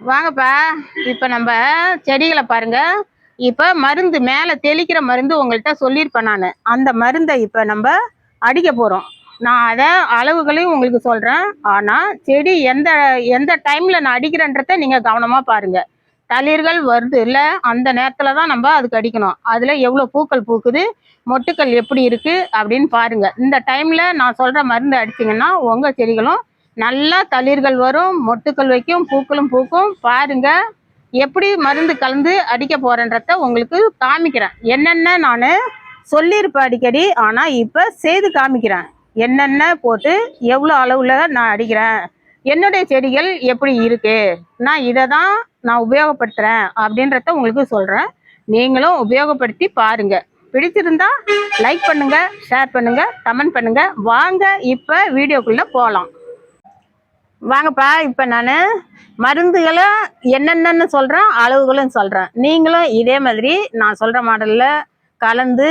வாங்கப்பா. இப்போ நம்ம செடிகளை பாருங்க. இப்போ மருந்து மேலே தெளிக்கிற மருந்து உங்கள்கிட்ட சொல்லியிருப்பேன் நான். அந்த மருந்தை இப்போ நம்ம அடிக்க போகிறோம் நான் அதை அளவுகளையும் உங்களுக்கு சொல்கிறேன் ஆனால் செடி எந்த எந்த டைமில் நான் அடிக்கிறேன்றத நீங்கள் கவனமாக பாருங்கள் தளிர்கள் வருது இல்லை அந்த நேரத்தில் தான் நம்ம அதுக்கு அடிக்கணும். அதில் எவ்வளோ பூக்கள் பூக்குது மொட்டுக்கள் எப்படி இருக்குது அப்படின்னு பாருங்கள் இந்த டைமில் நான் சொல்கிற மருந்து அடிச்சிங்கன்னா உங்கள் செடிகளும் நல்லா தளிர்கள் வரும் மொட்டுக்கள் வைக்கும் பூக்களும் பூக்கும். பாருங்க எப்படி மருந்து கலந்து அடிக்க போகிறேன்றத உங்களுக்கு காமிக்கிறேன். என்னென்ன நான் சொல்லியிருப்பேன் அடிக்கடி ஆனால் இப்போ செய்து காமிக்கிறேன். என்னென்ன போட்டு எவ்வளோ அளவில் நான் அடிக்கிறேன் என்னுடைய செடிகள் எப்படி இருக்குது நான் இதை தான் நான் உபயோகப்படுத்துகிறேன் அப்படின்றத உங்களுக்கு சொல்கிறேன் நீங்களும் உபயோகப்படுத்தி பாருங்கள் பிடிச்சிருந்தா லைக் பண்ணுங்கள் ஷேர் பண்ணுங்கள் கமெண்ட் பண்ணுங்கள் வாங்க இப்போ வீடியோக்குள்ளே போகலாம் வாங்கப்பா இப்போ நான் மருந்துகளை என்னென்னு சொல்கிறேன் அளவுகளும் சொல்கிறேன் நீங்களும் இதே மாதிரி நான் சொல்கிற மாடலில் கலந்து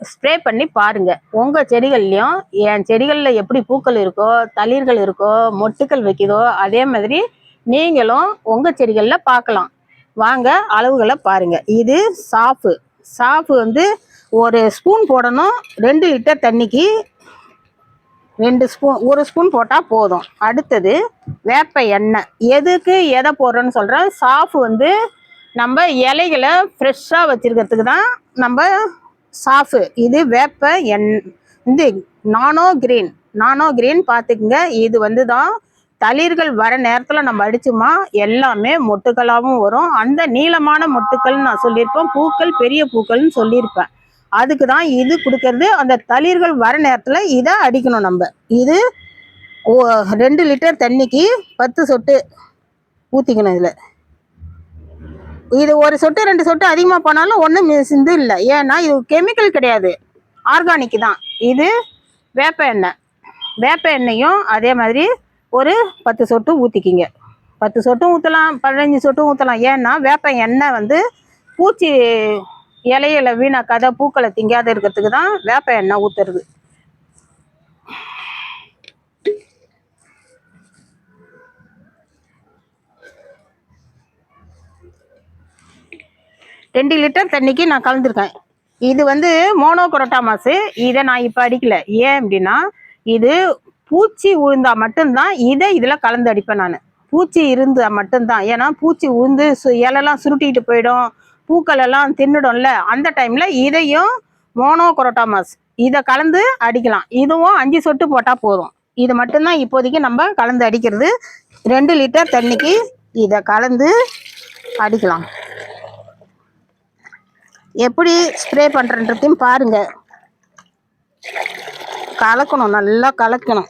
ஸ்ப்ரே பண்ணி பாருங்கள் உங்கள் செடிகள்லையும் என் செடிகளில் எப்படி பூக்கள் இருக்கோ தளிர்கள் இருக்கோ மொட்டுக்கள் வைக்குதோ அதே மாதிரி நீங்களும் உங்கள் செடிகளில் பார்க்கலாம் வாங்க அளவுகளை பாருங்கள் இது சாஃபு. சாஃபு வந்து ஒரு ஸ்பூன் போடணும் ரெண்டு லிட்டர் தண்ணிக்கு ரெண்டு ஸ்பூன் ஒரு ஸ்பூன் போட்டால் போதும். அடுத்தது வேப்ப எண்ணெய். எதுக்கு எதை போடுறோன்னு சொல்கிறேன் சாஃப் வந்து நம்ம இலைகளை ஃப்ரெஷ்ஷாக வச்சுருக்கிறதுக்கு தான் நம்ம சாஃபு. இது வேப்ப எண் இது நானோ கிரீன். நானோ கிரீன் பார்த்துக்குங்க. இது வந்து தான் தளிர்கள் வர நேரத்தில் நம்ம அடிச்சோமா எல்லாமே மொட்டுக்களாகவும் வரும். அந்த நீளமான மொட்டுக்கள்னு நான் சொல்லியிருப்பேன். பூக்கள் பெரிய பூக்கள்னு சொல்லியிருப்பேன். அதுக்கு தான் இது கொடுக்கறது. அந்த தளிர்கள் வர நேரத்தில் இதை அடிக்கணும் நம்ம. இது ஓ- ரெண்டு லிட்டர் தண்ணிக்கு பத்து சொட்டு ஊற்றிக்கணும் இதில். இது ஒரு சொட்டு ரெண்டு சொட்டு அதிகமாக போனாலும் ஒன்றும் சிந்து இல்லை. ஏன்னா இது கெமிக்கல் கிடையாது. ஆர்கானிக் தான். இது வேப்ப எண்ணெய். வேப்ப எண்ணெயும் அதே மாதிரி ஒரு பத்து சொட்டு ஊற்றிக்கிங்க பத்து சொட்டும் ஊற்றலாம் பதினஞ்சு சொட்டும் ஊற்றலாம் ஏன்னா வேப்ப எண்ணெய் வந்து பூச்சி இலையில வீணாக்காத பூக்களை திங்காத இருக்கிறதுக்கு தான் வேப்ப எண்ணெய் ஊற்றுறது ரெண்டு லிட்டர் தண்ணிக்கு நான் கலந்துருக்கேன். இது வந்து மோனோகுரோட்டா மாசு இதை நான் இப்போ அடிக்கல. ஏன் அப்படின்னா இது பூச்சி உழுந்தா மட்டும்தான் இதை இதில் கலந்து அடிப்பேன் நான். பூச்சி இருந்தால் மட்டும்தான். ஏன்னா பூச்சி உழுந்து சு இலெல்லாம் சுருட்டிட்டு போயிடும். பூக்கள் எல்லாம் தின்னுடும்ல அந்த டைமில் இதையும் மோனோகுரோட்டா மாஸ் இதை கலந்து அடிக்கலாம். இதுவும் அஞ்சு சொட்டு போட்டால் போதும். இது மட்டும்தான் இப்போதைக்கு நம்ம கலந்து அடிக்கிறது. ரெண்டு லிட்டர் தண்ணிக்கு இதை கலந்து அடிக்கலாம். எப்படி ஸ்ப்ரே பண்ணுறன்றதையும் பாருங்கள் கலக்கணும் நல்லா கலக்கணும்.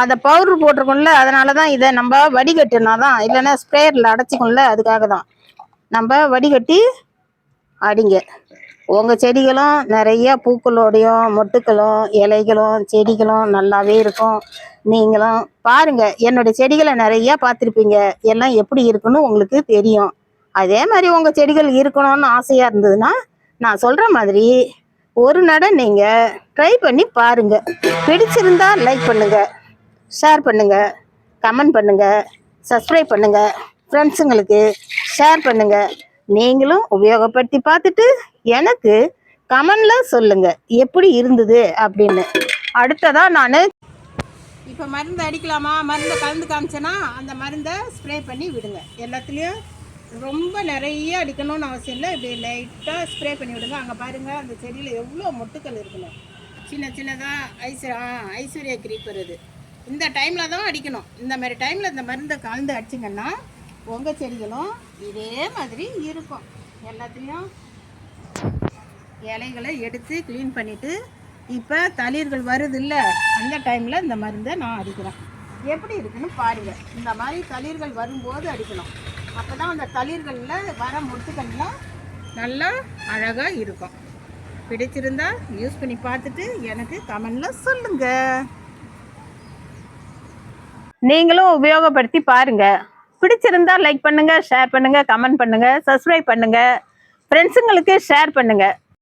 அந்த பவுடர் போட்டிருக்கோம்ல அதனால தான் இதை நம்ம வடிகட்டுனா தான் இல்லைன்னா ஸ்ப்ரேயரில் அடைச்சிக்கோம்ல அதுக்காக தான் நம்ம வடிகட்டி அடிங்க. உங்கள் செடிகளும் நிறைய பூக்களோடையும் மொட்டுக்களும் இலைகளும் செடிகளும் நல்லாவே இருக்கும். நீங்களும் பாருங்கள் என்னுடைய செடிகளை நிறையா பார்த்துருப்பீங்க. எல்லாம் எப்படி இருக்குன்னு உங்களுக்கு தெரியும். அதே மாதிரி உங்கள் செடிகள் இருக்கணும்னு ஆசையாக இருந்ததுன்னா நான் சொல்கிற மாதிரி ஒரு நடை நீங்கள் ட்ரை பண்ணி பாருங்கள் பிடிச்சிருந்தா லைக் பண்ணுங்கள் ஷேர் பண்ணுங்கள் கமெண்ட் பண்ணுங்கள் சப்ஸ்கிரைப் பண்ணுங்கள் ஃப்ரெண்ட்ஸுங்களுக்கு ஷேர் பண்ணுங்கள் நீங்களும் உபயோகப்படுத்தி பார்த்துட்டு எனக்கு கமெண்டில் சொல்லுங்கள் எப்படி இருந்தது அப்படின்னு. அடுத்ததாக நான் இப்போ மருந்து அடிக்கலாமா? மருந்தை கலந்து காமிச்சேன்னா அந்த மருந்தை ஸ்ப்ரே பண்ணி விடுங்க. எல்லாத்துலேயும் ரொம்ப நிறைய அடிக்கணும்னு அவசியம் இல்லை. இப்படி லைட்டாக ஸ்ப்ரே பண்ணி விடுங்க. அங்கே பாருங்கள் அந்த செடியில் எவ்வளோ மொட்டுக்கள் இருக்குல்ல சின்ன சின்னதாக ஐஸ் ஆ ஐஸ்வர்யா கிரீப்பர் இது இந்த டைமில் தான் அடிக்கணும். இந்த மாதிரி டைமில் இந்த மருந்தை கலந்து அடிச்சிங்கன்னா உங்கள் செடிகளும் இதே மாதிரி இருக்கும். எல்லாத்துலேயும் இலைகளை எடுத்து க்ளீன் பண்ணிவிட்டு இப்போ தளிர்கள் வருது இல்லை அந்த டைமில் இந்த மருந்தை நான் அடிக்கிறேன். எப்படி இருக்குன்னு பாருங்கள் இந்த மாதிரி தளிர்கள் வரும்போது அடிக்கணும். அப்போ தான் அந்த தளிர்களில் வர மொட்டுக்கள்லாம் நல்லா அழகாக இருக்கும். பிடிச்சிருந்தா யூஸ் பண்ணி பார்த்துட்டு எனக்கு கமெண்டில் சொல்லுங்கள் நீங்களும் உபயோகப்படுத்தி பாருங்க. பிடிச்சிருந்தா லைக் பண்ணுங்க ஷேர் பண்ணுங்க கமெண்ட் பண்ணுங்க சப்ஸ்கிரைப் பண்ணுங்க. ஃப்ரெண்ட்ஸுங்களுக்கு ஷேர் பண்ணுங்க.